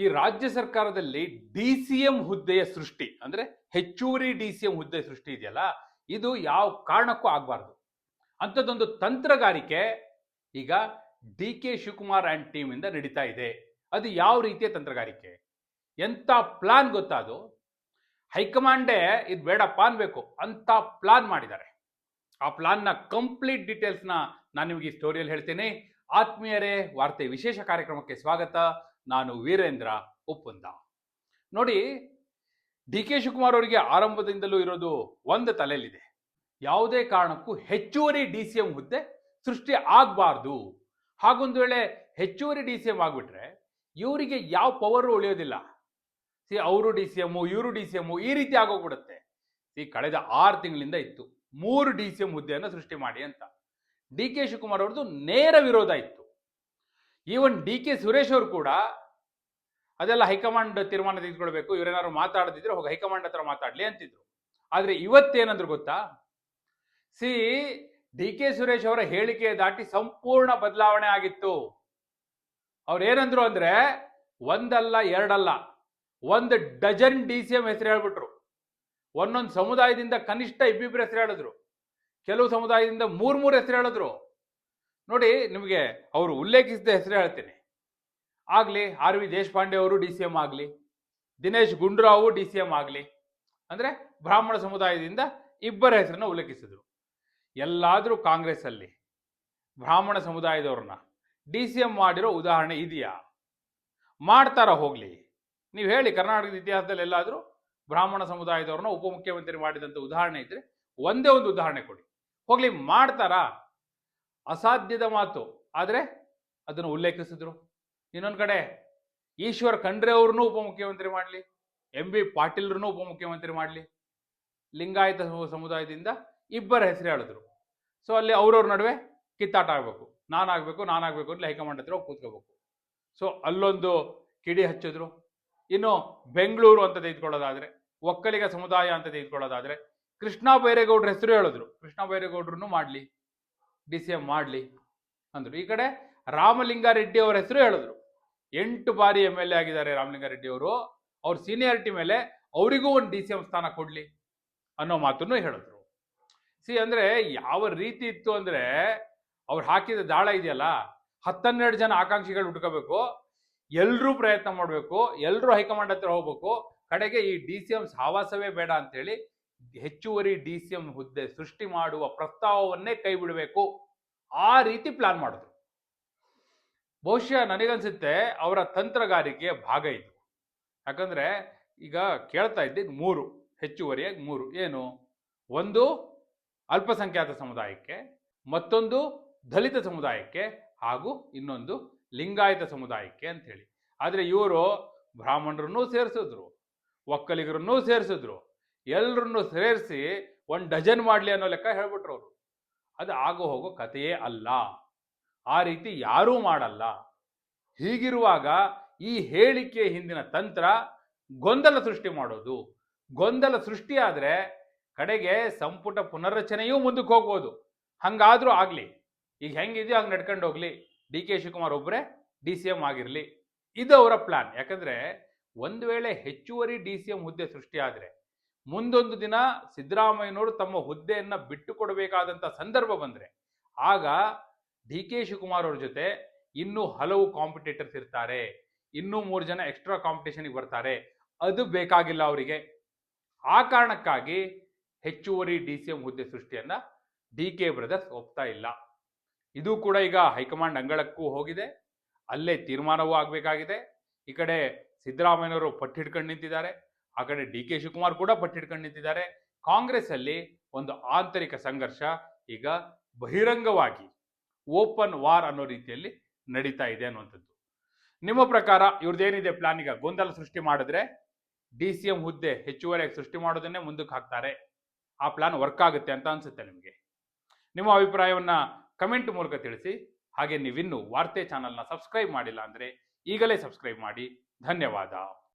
ಈ ರಾಜ್ಯ ಸರ್ಕಾರದಲ್ಲಿ ಡಿ ಸಿ ಎಂ ಹುದ್ದೆಯ ಸೃಷ್ಟಿ, ಅಂದ್ರೆ ಹೆಚ್ಚುವರಿ ಡಿ ಸಿ ಎಂ ಹುದ್ದೆ ಸೃಷ್ಟಿ ಇದೆಯಲ್ಲ, ಇದು ಯಾವ ಕಾರಣಕ್ಕೂ ಆಗಬಾರ್ದು. ಅಂಥದ್ದೊಂದು ತಂತ್ರಗಾರಿಕೆ ಈಗ D K Shivakumar and team ಇಂದ ನಡೀತಾ ಇದೆ. ಅದು ಯಾವ ರೀತಿಯ ತಂತ್ರಗಾರಿಕೆ? ಎಂಥ ಪ್ಲಾನ್ ಗೊತ್ತಾ ಅದು ಹೈಕಮಾಂಡೇ ಇದು ಬೇಡಪ್ಪ ಅನ್ಬೇಕು. ಅಂತ ಪ್ಲಾನ್ ಮಾಡಿದ್ದಾರೆ. ಆ ಪ್ಲಾನ್ನ ಕಂಪ್ಲೀಟ್ ಡೀಟೇಲ್ಸ್ನ ನಾನು ನಿಮಗೆ ಈ ಸ್ಟೋರಿಯಲ್ಲಿ ಹೇಳ್ತೇನೆ. ಆತ್ಮೀಯರೇ, ವಾರ್ತೆ ವಿಶೇಷ ಕಾರ್ಯಕ್ರಮಕ್ಕೆ ಸ್ವಾಗತ. ನಾನು ವೀರೇಂದ್ರ ಉಪ್ಪುಂದ ನೋಡಿ, ಡಿ ಕೆ ಶಿವಕುಮಾರ್ ಅವರಿಗೆ ಆರಂಭದಿಂದಲೂ ಇರೋದು ಒಂದು ತಲೆಯಲ್ಲಿದೆ. ಯಾವುದೇ ಕಾರಣಕ್ಕೂ ಹೆಚ್ಚುವರಿ ಡಿ ಸಿ ಎಂ ಹುದ್ದೆ ಸೃಷ್ಟಿ ಆಗಬಾರ್ದು. ಹಾಗೊಂದು ವೇಳೆ ಹೆಚ್ಚುವರಿ ಡಿ ಸಿ ಎಂ ಆಗಿಬಿಟ್ರೆ ಇವರಿಗೆ ಯಾವ ಪವರು ಉಳಿಯೋದಿಲ್ಲ. ಸಿ, ಅವರು ಡಿ ಸಿ ಎಮ್ಮು ಇವರು ಡಿ ಸಿ ಎಮ್ಮು ಈ ರೀತಿ ಆಗೋಗ್ಬಿಡುತ್ತೆ. ಸಿ, ಕಳೆದ ಆರು ತಿಂಗಳಿಂದ ಇತ್ತು. ಮೂರು ಡಿ ಸಿ ಎಂ ಹುದ್ದೆಯನ್ನು ಸೃಷ್ಟಿ ಮಾಡಿ ಅಂತ. ಡಿ ಕೆ ಶಿವಕುಮಾರ್ ಅವ್ರದ್ದು ನೇರ ವಿರೋಧ ಇತ್ತು. ಈವನ್ ಡಿ ಕೆ ಸುರೇಶ್ ಅವರು ಕೂಡ ಅದೆಲ್ಲ ಹೈಕಮಾಂಡ್ ತೀರ್ಮಾನ ತೆಗೆದುಕೊಳ್ಬೇಕು, ಇವರೇನಾದ್ರು ಮಾತಾಡದಿದ್ರೆ ಹೋಗಿ ಹೈಕಮಾಂಡ್ ಹತ್ರ ಮಾತಾಡ್ಲಿ ಅಂತಿದ್ರು. ಆದ್ರೆ ಇವತ್ತೇನಂದ್ರು ಗೊತ್ತಾ? ಸಿ ಡಿ ಕೆ ಸುರೇಶ್ ಅವರ ಹೇಳಿಕೆ ದಾಟಿ ಸಂಪೂರ್ಣ ಬದಲಾವಣೆ ಆಗಿತ್ತು. ಅವ್ರು ಏನಂದ್ರು ಅಂದ್ರೆ ಒಂದಲ್ಲ, ಎರಡಲ್ಲ, ಒಂದು ಡಜನ್ ಡಿ ಸಿ ಎಂ ಹೆಸರು ಹೇಳ್ಬಿಟ್ರು. ಒಂದೊಂದು ಸಮುದಾಯದಿಂದ ಕನಿಷ್ಠ ಇಬ್ಬಿಬ್ರು ಹೆಸರು ಹೇಳಿದ್ರು. ಕೆಲವು ಸಮುದಾಯದಿಂದ ಮೂರ್ ಮೂರು ಹೆಸರು ಹೇಳಿದ್ರು. ನೋಡಿ ನಿಮಗೆ ಅವರು ಉಲ್ಲೇಖಿಸಿದ ಹೆಸರು ಹೇಳ್ತೀನಿ. ಆಗಲಿ, ಆರ್ ವಿ ದೇಶಪಾಂಡೆ ಅವರು ಡಿ ಸಿ ಎಂ ಆಗಲಿ, Dinesh Gundurao D C M ಆಗಲಿ, ಅಂದರೆ ಬ್ರಾಹ್ಮಣ ಸಮುದಾಯದಿಂದ ಇಬ್ಬರ ಹೆಸರನ್ನು ಉಲ್ಲೇಖಿಸಿದರು. ಎಲ್ಲಾದರೂ ಕಾಂಗ್ರೆಸ್ಸಲ್ಲಿ ಬ್ರಾಹ್ಮಣ ಸಮುದಾಯದವ್ರನ್ನ ಡಿ ಸಿ ಎಂ ಮಾಡಿರೋ ಉದಾಹರಣೆ ಇದೆಯಾ? ಮಾಡ್ತಾರ ಹೋಗಲಿ. ನೀವು ಹೇಳಿ, ಕರ್ನಾಟಕದ ಇತಿಹಾಸದಲ್ಲಿ ಎಲ್ಲಾದರೂ ಬ್ರಾಹ್ಮಣ ಸಮುದಾಯದವ್ರನ್ನ ಉಪಮುಖ್ಯಮಂತ್ರಿ ಮಾಡಿದಂಥ ಉದಾಹರಣೆ ಇದ್ದರೆ ಒಂದೇ ಒಂದು ಉದಾಹರಣೆ ಕೊಡಿ. ಹೋಗಲಿ, ಮಾಡ್ತಾರಾ? ಅಸಾಧ್ಯದ ಮಾತು. ಆದರೆ ಅದನ್ನು ಉಲ್ಲೇಖಿಸಿದ್ರು. ಇನ್ನೊಂದು ಕಡೆ, ಈಶ್ವರ್ ಖಂಡ್ರೆ ಅವ್ರನ್ನೂ ಉಪಮುಖ್ಯಮಂತ್ರಿ ಮಾಡಲಿ, ಎಂ ಬಿ ಪಾಟೀಲ್ರನ್ನೂ ಉಪಮುಖ್ಯಮಂತ್ರಿ ಮಾಡಲಿ, ಲಿಂಗಾಯತ ಸಮುದಾಯದಿಂದ ಇಬ್ಬರ ಹೆಸರು ಹೇಳಿದ್ರು. ಸೊ ಅಲ್ಲಿ ಅವ್ರವ್ರ ನಡುವೆ ಕಿತ್ತಾಟ ಆಗಬೇಕು. ನಾನಾಗಬೇಕು ನಾನಾಗಬೇಕು ಅಂತ ಹೈಕಮಾಂಡ್ ಹತ್ರ ಕೂತ್ಕೋಬೇಕು. ಸೊ ಅಲ್ಲೊಂದು ಕಿಡಿ ಹಚ್ಚಿದ್ರು. ಇನ್ನು ಬೆಂಗಳೂರು ಅಂತ ತೆಗೆದುಕೊಳ್ಳೋದಾದರೆ, ಒಕ್ಕಲಿಗ ಸಮುದಾಯ ಅಂತ ತೆಗೆದುಕೊಳ್ಳೋದಾದರೆ, ಕೃಷ್ಣ ಬೈರೇಗೌಡ್ರ ಹೆಸರು ಹೇಳಿದ್ರು. ಕೃಷ್ಣ ಬೈರೇಗೌಡ್ರನ್ನು ಮಾಡಲಿ. ಡಿ ಸಿ ಎಂ ಮಾಡಲಿ ಅಂದರು. ಈ ಕಡೆ ರಾಮಲಿಂಗಾರೆಡ್ಡಿ ಅವರ ಹೆಸರು ಹೇಳಿದ್ರು. ಎಂಟು ಬಾರಿ ಎಂ ಎಲ್ ಎ ಆಗಿದ್ದಾರೆ ರಾಮಲಿಂಗಾರೆಡ್ಡಿ ಅವರು. ಅವ್ರ ಸೀನಿಯಾರಿಟಿ ಮೇಲೆ ಅವರಿಗೂ ಒಂದು ಡಿ ಸಿ ಎಂ ಸ್ಥಾನ ಕೊಡ್ಲಿ ಅನ್ನೋ ಮಾತನ್ನು ಹೇಳಿದ್ರು. ಸಿ ಅಂದ್ರೆ ಯಾವ ರೀತಿ ಇತ್ತು ಅಂದ್ರೆ ಅವ್ರು ಹಾಕಿದ ದಾಳ ಇದೆಯಲ್ಲ, ಹತ್ತನ್ನೆರಡು ಜನ ಆಕಾಂಕ್ಷಿಗಳು ಹುಡ್ಕೋಬೇಕು ಎಲ್ಲರೂ ಪ್ರಯತ್ನ ಮಾಡಬೇಕು ಎಲ್ಲರೂ ಹೈಕಮಾಂಡ್ ಹತ್ರ ಹೋಗ್ಬೇಕು, ಕಡೆಗೆ ಈ ಡಿ ಸಿ ಎಂ ಸಹವಾಸವೇ ಬೇಡ ಅಂತೇಳಿ ಹೆಚ್ಚುವರಿ ಡಿ ಸಿ ಎಂ ಹುದ್ದೆ ಸೃಷ್ಟಿ ಮಾಡುವ ಪ್ರಸ್ತಾವವನ್ನೇ ಕೈ ಬಿಡಬೇಕು ಆ ರೀತಿ ಪ್ಲಾನ್ ಮಾಡಿದ್ರು ಬಹುಶಃ ನನಗನ್ಸುತ್ತೆ ಅವರ ತಂತ್ರಗಾರಿಕೆಯ ಭಾಗ ಇದು. ಯಾಕಂದ್ರೆ ಈಗ ಕೇಳ್ತಾ ಇದ್ದಿದ್ದು ಮೂರು, ಹೆಚ್ಚುವರಿಯಾಗಿ ಮೂರು. ಏನು? ಒಂದು, ಅಲ್ಪಸಂಖ್ಯಾತ ಸಮುದಾಯಕ್ಕೆ, ಮತ್ತೊಂದು, ದಲಿತ ಸಮುದಾಯಕ್ಕೆ, ಹಾಗೂ ಇನ್ನೊಂದು, ಲಿಂಗಾಯತ ಸಮುದಾಯಕ್ಕೆ ಅಂತ ಹೇಳಿ ಆದರೆ ಇವರು ಬ್ರಾಹ್ಮಣರನ್ನೂ ಸೇರಿಸಿದ್ರು, ಒಕ್ಕಲಿಗರನ್ನೂ ಸೇರಿಸಿದ್ರು ಎಲ್ಲರನ್ನೂ ಸೇರಿಸಿ ಒಂದು ಡಜನ್ ಮಾಡಲಿ ಅನ್ನೋ ಲೆಕ್ಕ ಹೇಳ್ಬಿಟ್ರು ಅವರು. ಅದು ಆಗೋ ಹೋಗೋ ಕಥೆಯೇ ಅಲ್ಲ. ಆ ರೀತಿ ಯಾರೂ ಮಾಡಲ್ಲ. ಹೀಗಿರುವಾಗ ಈ ಹೇಳಿಕೆ ಹಿಂದಿನ ತಂತ್ರ ಗೊಂದಲ ಸೃಷ್ಟಿ ಮಾಡೋದು. ಗೊಂದಲ ಸೃಷ್ಟಿಯಾದರೆ ಕಡೆಗೆ ಸಂಪುಟ ಪುನರ್ರಚನೆಯೂ ಮುಂದಕ್ಕೆ ಹೋಗ್ಬೋದು. ಹಂಗಾದರೂ ಆಗಲಿ. ಈಗ ಹೆಂಗಿದೆಯೋ ಹಂಗೆ ನಡ್ಕೊಂಡು ಹೋಗ್ಲಿ. ಡಿ ಕೆ ಶಿವಕುಮಾರ್ ಒಬ್ಬರೇ ಡಿ ಸಿ ಎಂ ಆಗಿರಲಿ. ಇದು ಅವರ ಪ್ಲಾನ್ ಯಾಕಂದರೆ ಒಂದು ವೇಳೆ ಹೆಚ್ಚುವರಿ ಡಿ ಸಿ ಎಂ ಹುದ್ದೆ ಸೃಷ್ಟಿಯಾದ್ರೆ ಮುಂದೊಂದು ದಿನ ಸಿದ್ದರಾಮಯ್ಯನವರು ತಮ್ಮ ಹುದ್ದೆಯನ್ನು ಬಿಟ್ಟು ಕೊಡಬೇಕಾದಂಥ ಸಂದರ್ಭ ಬಂದರೆ, ಆಗ ಡಿ ಕೆ ಶಿವಕುಮಾರ್ ಅವ್ರ ಜೊತೆ ಇನ್ನೂ ಹಲವು ಕಾಂಪಿಟೇಟರ್ಸ್ ಇರ್ತಾರೆ, ಇನ್ನೂ ಮೂರು ಜನ ಎಕ್ಸ್ಟ್ರಾ ಕಾಂಪಿಟೇಷನ್ಗೆ ಬರ್ತಾರೆ, ಅದು ಬೇಕಾಗಿಲ್ಲ ಅವರಿಗೆ. ಆ ಕಾರಣಕ್ಕಾಗಿ ಹೆಚ್ಚುವರಿ ಡಿ ಸಿ ಎಂ ಹುದ್ದೆ ಸೃಷ್ಟಿಯನ್ನು ಡಿ ಕೆ ಬ್ರದರ್ಸ್ ಒಪ್ತಾ ಇಲ್ಲ. ಇದು ಕೂಡ ಈಗ ಹೈಕಮಾಂಡ್ ಅಂಗಳಕ್ಕೂ ಹೋಗಿದೆ, ಅಲ್ಲೇ ತೀರ್ಮಾನವೂ ಆಗಬೇಕಾಗಿದೆ. ಈ ಕಡೆ ಸಿದ್ದರಾಮಯ್ಯನವರು ಪಟ್ಟಿಡ್ಕೊಂಡು ನಿಂತಿದ್ದಾರೆ. ಆ ಕಡೆ ಡಿ ಕೆ ಶಿವಕುಮಾರ್ ಕೂಡ ಪಟ್ಟಿಡ್ಕೊಂಡು ನಿಂತಿದ್ದಾರೆ. ಕಾಂಗ್ರೆಸ್ ಅಲ್ಲಿ ಒಂದು ಆಂತರಿಕ ಸಂಘರ್ಷ ಈಗ ಬಹಿರಂಗವಾಗಿ ಓಪನ್ ವಾರ್ ಅನ್ನೋ ರೀತಿಯಲ್ಲಿ ನಡೀತಾ ಇದೆ ಅನ್ನುವಂಥದ್ದು. ನಿಮ್ಮ ಪ್ರಕಾರ ಇವ್ರದ್ದೇನಿದೆ ಪ್ಲಾನ್ ಈಗ ಗೊಂದಲ ಸೃಷ್ಟಿ ಮಾಡಿದ್ರೆ ಡಿ ಸಿ ಎಂ ಹುದ್ದೆ ಹೆಚ್ಚುವರಿಯಾಗಿ ಸೃಷ್ಟಿ ಮಾಡೋದನ್ನೇ ಮುಂದಕ್ಕೆ ಹಾಕ್ತಾರೆ. ಆ ಪ್ಲಾನ್ ವರ್ಕ್ ಆಗುತ್ತೆ ಅಂತ ಅನ್ಸುತ್ತೆ ನಿಮಗೆ. ನಿಮ್ಮ ಅಭಿಪ್ರಾಯವನ್ನ ಕಮೆಂಟ್ ಮೂಲಕ ತಿಳಿಸಿ. ಹಾಗೆ ನೀವಿನ್ನೂ ವಾರ್ತೆ ಚಾನಲ್ನ ಸಬ್ಸ್ಕ್ರೈಬ್ ಮಾಡಿಲ್ಲ ಅಂದರೆ ಈಗಲೇ ಸಬ್ಸ್ಕ್ರೈಬ್ ಮಾಡಿ. ಧನ್ಯವಾದ.